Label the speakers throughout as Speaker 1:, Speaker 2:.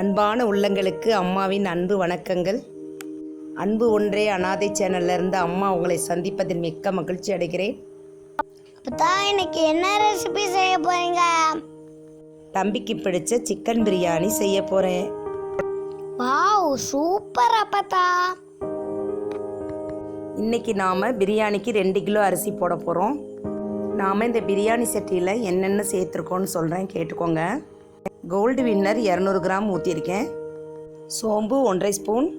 Speaker 1: அன்பான உள்ளங்களுக்கு அம்மாவின் அன்பு வணக்கங்கள். அன்பு ஒன்றே அனாதை சேனல்ல இருந்து அம்மா உங்களை சந்திப்பதில் மிக்க மகிழ்ச்சி அடைகிறேன்.
Speaker 2: அப்பதா இன்னைக்கு என்ன ரெசிபி செய்ய போறீங்க?
Speaker 1: தம்பிக்கு பிடிச்ச சிக்கன் பிரியாணி செய்ய போகிறேன்
Speaker 2: வாவ் சூப்பர் அப்பதா.
Speaker 1: இன்னைக்கு நாம் பிரியாணிக்கு ரெண்டு கிலோ அரிசி போட போகிறோம் நாம் இந்த பிரியாணி சட்டியில் என்னென்ன சேர்த்துருக்கோன்னு சொல்கிறேன் கேட்டுக்கோங்க. கோல்டு வின்னர் இரநூறு கிராம் ஊற்றிருக்கேன் சோம்பு ஒன்றரை ஸ்பூன்.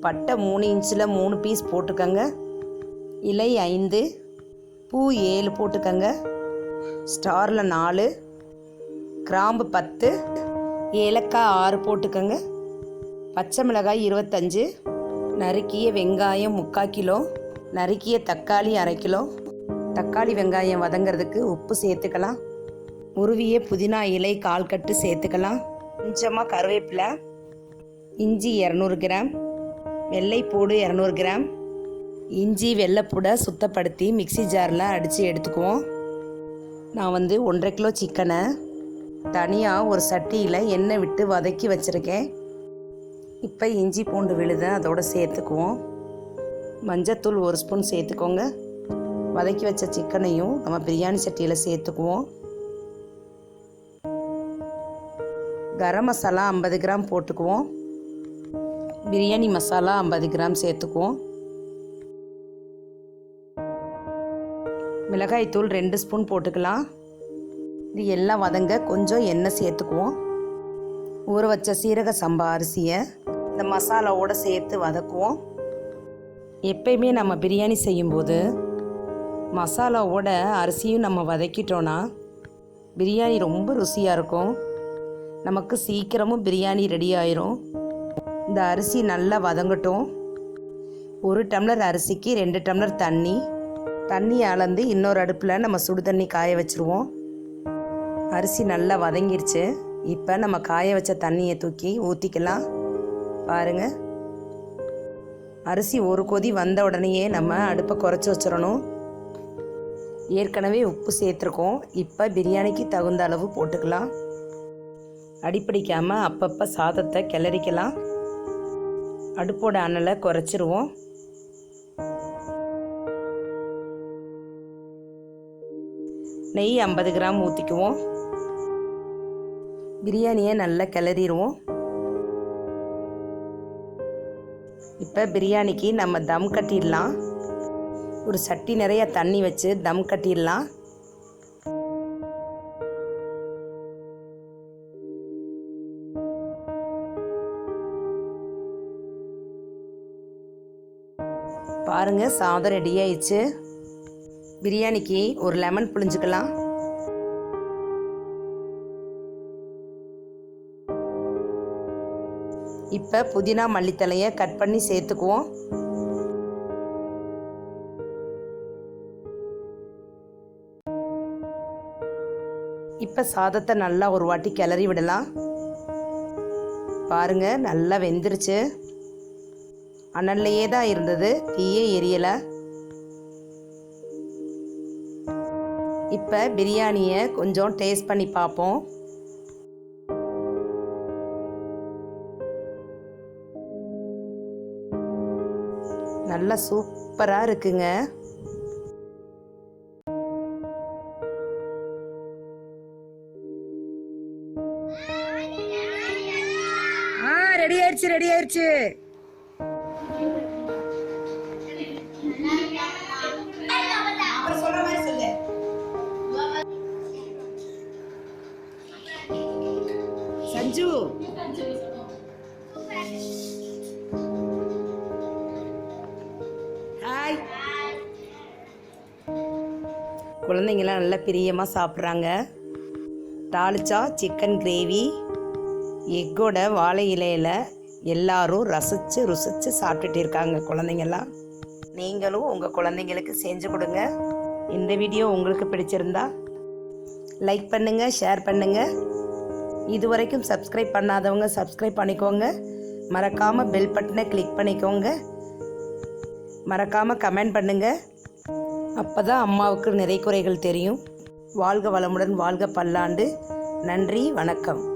Speaker 1: பட்டை மூணு இன்ச்சில் மூணு பீஸ் போட்டுக்கோங்க. இலை ஐந்து. பூ ஏழு போட்டுக்கோங்க. ஸ்டாரில் நாலு. கிராம்பு பத்து. ஏலக்காய் ஆறு போட்டுக்கோங்க. பச்சை மிளகாய் இருபத்தஞ்சு. நறுக்கிய வெங்காயம் முக்கால் கிலோ. நறுக்கிய தக்காளி அரை கிலோ. தக்காளி வெங்காயம் வதங்கிறதுக்கு உப்பு சேர்த்துக்கலாம். உருவிய புதினா இலை கால் கட்டு சேர்த்துக்கலாம். கொஞ்சமாக கருவேப்பிலை இஞ்சி இரநூறு கிராம் வெள்ளைப்பூடு இரநூறு கிராம் இஞ்சி வெள்ளைப்பூடை சுத்தப்படுத்தி மிக்ஸி ஜாரில் அடித்து எடுத்துக்குவோம். நான் வந்து ஒன்றரை கிலோ சிக்கனை தனியாக ஒரு சட்டியில் எண்ணெய் விட்டு வதக்கி வச்சுருக்கேன். இப்போ இஞ்சி பூண்டு விழுத அதோட சேர்த்துக்குவோம். மஞ்சத்தூள் ஒரு ஸ்பூன் சேர்த்துக்கோங்க. வதக்கி வச்ச சிக்கனையும் நம்ம பிரியாணி சட்டியில் சேர்த்துக்குவோம். கரம் மசாலா ஐம்பது கிராம் போட்டுக்குவோம். பிரியாணி மசாலா ஐம்பது கிராம் சேர்த்துக்குவோம். மிளகாய் தூள் ரெண்டு ஸ்பூன் போட்டுக்கலாம். இது எல்லாம் வதங்க கொஞ்சம் எண்ணெய் சேர்த்துக்குவோம். ஊற வச்ச சீரக சம்பா அரிசியை இந்த மசாலாவோடு சேர்த்து வதக்குவோம். எப்பயுமே நம்ம பிரியாணி செய்யும்போது மசாலாவோட அரிசியும் நம்ம வதக்கிட்டோன்னா பிரியாணி ரொம்ப ருசியாக இருக்கும். நமக்கு சீக்கிரமும் பிரியாணி ரெடி ஆயிரும். இந்த அரிசி நல்லா வதங்கட்டும். ஒரு டம்ளர் அரிசிக்கு ரெண்டு டம்ளர் தண்ணி. தண்ணி அளந்து இன்னொரு அடுப்பில் நம்ம சுடு தண்ணி காய வச்சுருவோம். அரிசி நல்லா வதங்கிருச்சு. இப்போ நம்ம காய வச்ச தண்ணியை தூக்கி ஊற்றிக்கலாம் பாருங்கள் அரிசி ஒரு கொதி வந்த உடனேயே நம்ம அடுப்பை குறைச்சி வச்சிடணும். ஏற்கனவே உப்பு சேர்த்துருக்கோம். இப்போ பிரியாணிக்கு தகுந்த அளவு போட்டுக்கலாம். அடிப்பிடிக்காமல் அப்பப்போ சாதத்தை கிளறிக்கலாம். அடுப்போட அனலை குறைச்சிருவோம். நெய் ஐம்பது கிராம் ஊற்றிக்குவோம் பிரியாணியை நல்லா கிளறிடுவோம் இப்போ பிரியாணிக்கு நம்ம தம் கட்டிடலாம். ஒரு சட்டி நிறைய தண்ணி வச்சு தம் கட்டிடலாம். பாருங்க சாதம் ரெடி ஆயிடுச்சு. பிரியாணிக்கு ஒரு லெமன் புளிஞ்சுக்கலாம் இப்போ புதினா மல்லித்தலையை கட் பண்ணி சேர்த்துக்குவோம். இப்போ சாதத்தை நல்லா ஒரு வாட்டி கிளறி விடலாம். பாருங்க நல்லா வெந்துருச்சு. அனல்லையே தான் இருந்தது. தீயே எரியலை. இப்போ பிரியாணியை கொஞ்சம் டேஸ்ட் பண்ணி பார்ப்போம் நல்லா சூப்பராக இருக்குங்க. ஆ ரெடி ஆயிடுச்சு ரெடி ஆயிடுச்சு. அஞ்சு ஹாய் குழந்தைங்களாம் நல்லா பிரியமாக சாப்பிட்றாங்க. தாளிச்சா சிக்கன் கிரேவி எக்கோட வாழை இலையில் எல்லாரும் ரசித்து ருசித்து சாப்பிட்டுட்டு இருக்காங்க குழந்தைங்கள்லாம் நீங்களும் உங்கள் குழந்தைங்களுக்கு செஞ்சு கொடுங்க. இந்த வீடியோ உங்களுக்கு பிடிச்சிருந்தா லைக் பண்ணுங்கள் ஷேர் பண்ணுங்கள் இது வரைக்கும் சப்ஸ்கிரைப் பண்ணாதவங்க சப்ஸ்கிரைப் பண்ணிக்கோங்க. மறக்காமல் பெல் பட்டனை கிளிக் பண்ணிக்கோங்க. மறக்காமல் கமெண்ட் பண்ணுங்கள் அப்போ தான் அம்மாவுக்கு நிறை குறைகள் தெரியும். வாழ்க வளமுடன் வாழ்க பல்லாண்டு. நன்றி வணக்கம்.